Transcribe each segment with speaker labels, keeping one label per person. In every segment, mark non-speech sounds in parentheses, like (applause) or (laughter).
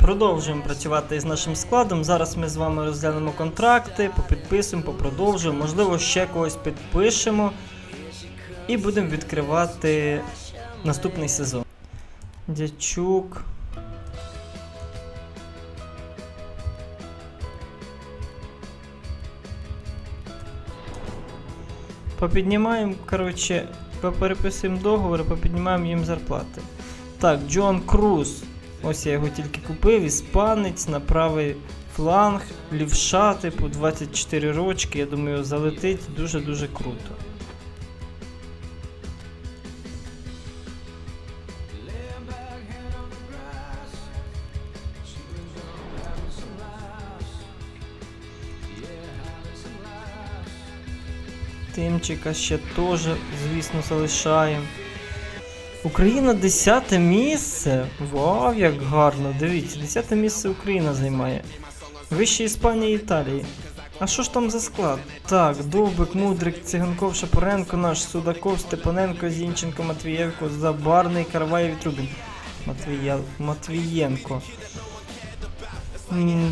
Speaker 1: Продовжуємо працювати з нашим складом. Зараз ми з вами розглянемо контракти, попідписуємо, попродовжуємо, можливо, ще когось підпишемо і будемо відкривати наступний сезон. Дячук. Попіднімаємо, коротше, попереписуємо договори, попіднімаємо їм зарплати. Так, Джон Круз. Ось я його тільки купив. Іспанець на правий фланг, лівша, типу 24 рочки. Я думаю, залетить дуже-дуже круто. Тимчика ще теж, звісно, залишаємо. Україна 10 місце. Вау, як гарно. Дивіться, 10 місце Україна займає. Вище Іспанії і Італії. А що ж там за склад? Так, Довбик, Мудрик, Циганков, Шапоренко, наш Судаков, Степаненко, Зінченко, Матвієнко, Забарний, Караваєв і Трубін. Матвія... Матвієнко.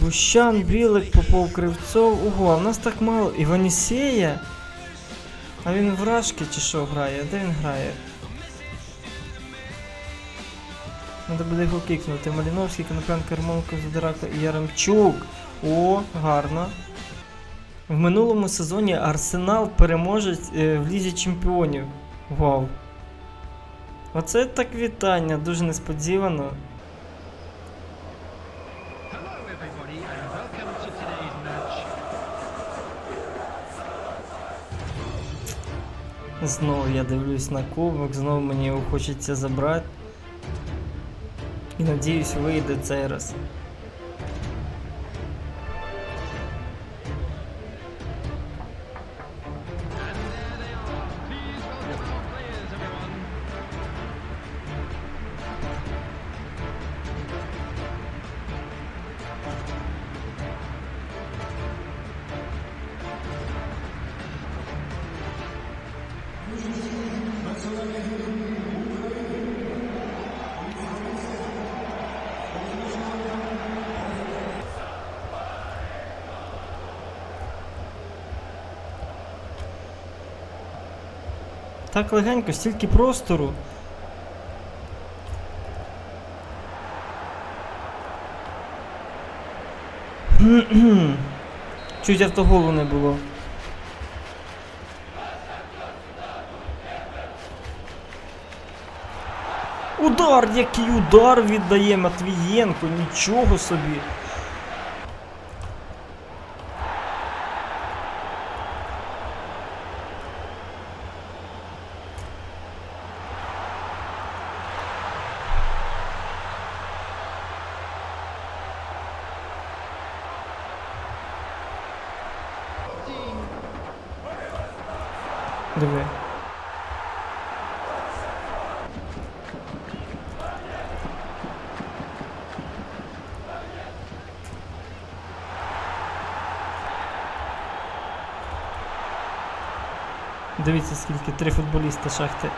Speaker 1: Бущан, Білик, Попов, Кривцов. Ого, а в нас так мало. Іванісея? А він в Рашки чи що грає? Де він грає? Треба буде його кикнути. Маліновський, Конопенко, Романко, Задирако і Яремчук. О, гарно. В минулому сезоні Арсенал переможець е, в Лізі Чемпіонів. Вау. Оце так вітання, дуже несподівано. Знову я дивлюсь на кубок, знову мені його хочеться забрати. І надіюсь, вийде цей раз. Так легенько, стільки простору. (clears throat) Чуть автоголу не було. Удар! Який удар віддає Матвієнко, нічого собі. Диви. Дивіться, скільки три футболісти шахти.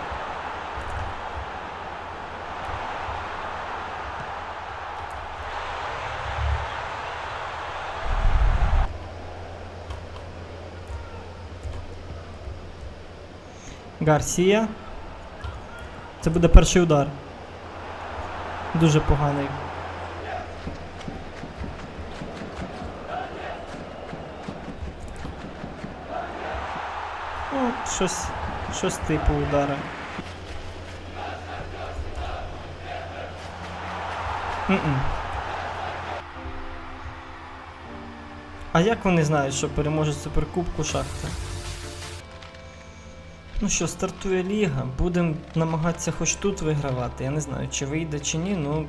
Speaker 1: Гарсія. Це буде перший удар. Дуже поганий. Ну, щось, щось типу удара. М-м. А як вони знають, що переможуть суперкубку шахта? Ну що, стартує ліга, будемо намагатися хоч тут вигравати. Я не знаю, чи вийде чи ні, ну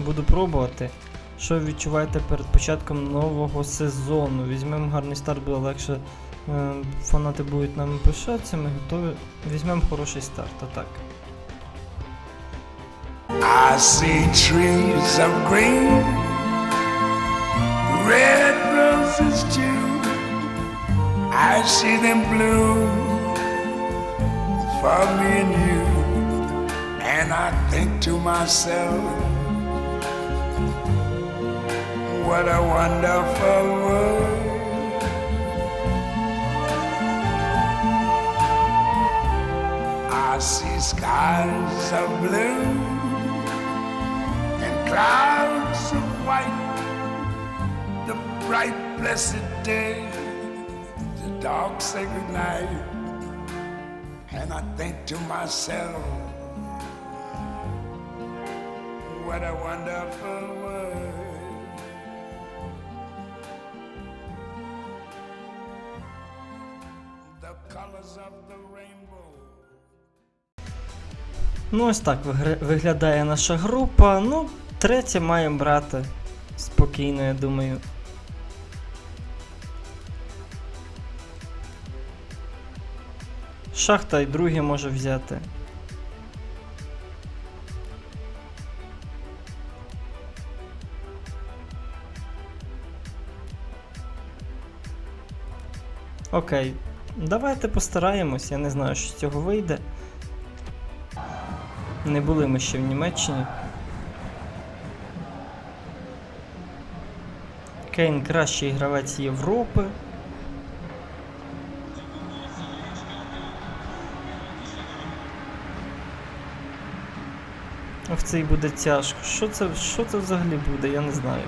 Speaker 1: буду пробувати. Що ви відчуваєте перед початком нового сезону? Візьмемо гарний старт, буде легше. Е, фанати будуть нами пишатися, ми готові. Візьмемо хороший старт, отак.
Speaker 2: I see trees of green, red roses too. I see them bloom for me and you. And I think to myself, What a wonderful world. I see skies of blue and clouds of white. The bright, blessed day, the dark, sacred night. I think to myself, what a wonderful world. The colors of the rainbow.
Speaker 1: Ну, ось так виглядає наша група. Ну, третя маємо брати. Спокійно, я думаю. Шахта і друге може взяти. Окей, давайте постараємось, я не знаю, що з цього вийде. Не були ми ще в Німеччині. Кейн кращий гравець Європи. Ох, це і буде тяжко. Що це, що це взагалі буде, я не знаю.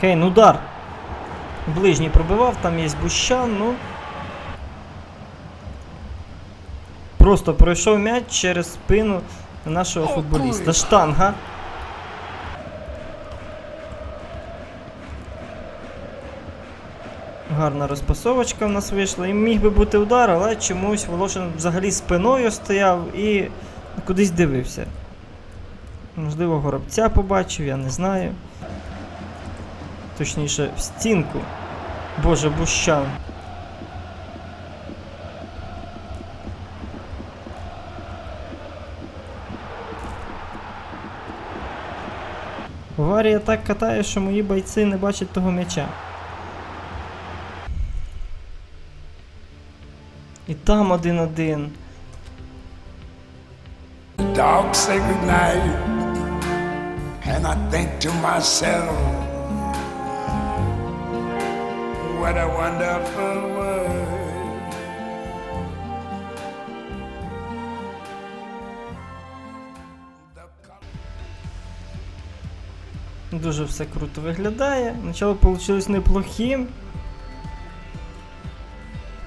Speaker 1: Кейн, удар. Ближній пробивав, там є Бущан, ну. Просто пройшов м'яч через спину нашого футболіста. Штанга. Гарна розпасовочка в нас вийшла. І міг би бути удар, але чомусь Волошин взагалі спиною стояв і кудись дивився. Можливо, горобця побачив, я не знаю. Точніше, в стінку. Боже, бущан. Варія так катає, що мої бойці не бачать того м'яча. І там один-один.
Speaker 2: dark sacred night, and I think to myself, what a wonderful world.
Speaker 1: Дуже все круто виглядає. Начало вийшло неплохим.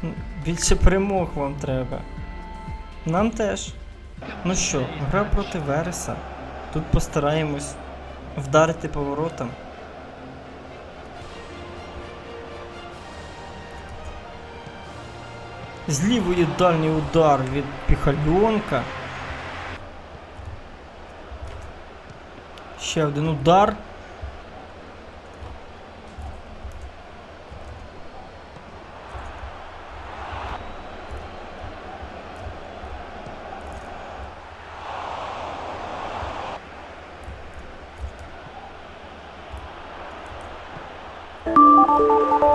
Speaker 1: Ну, Більше перемог вам треба. Нам теж. Ну що, гра проти Вереса. Тут постараємось вдарити поворотом. З лівої дальній удар від Піхальонка. Ще один удар.
Speaker 3: Música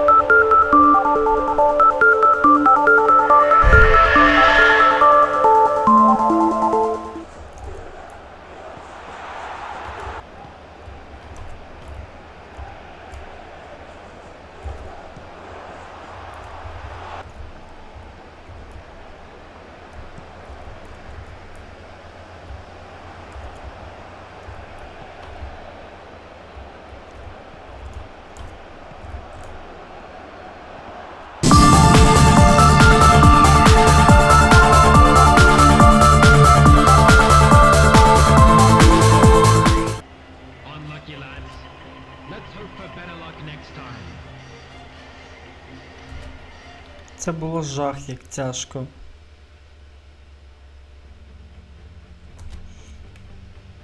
Speaker 1: Це було жах, як тяжко.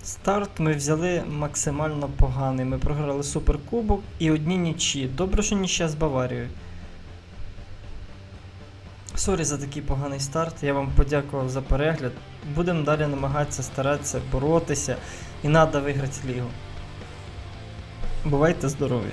Speaker 1: Старт ми взяли максимально поганий. Ми програли суперкубок і одні нічі. Добре, що нічия з Баварією. Сорі за такий поганий старт. Я вам подякував за перегляд. Будемо далі намагатися старатися боротися і треба виграти лігу. Бувайте здорові!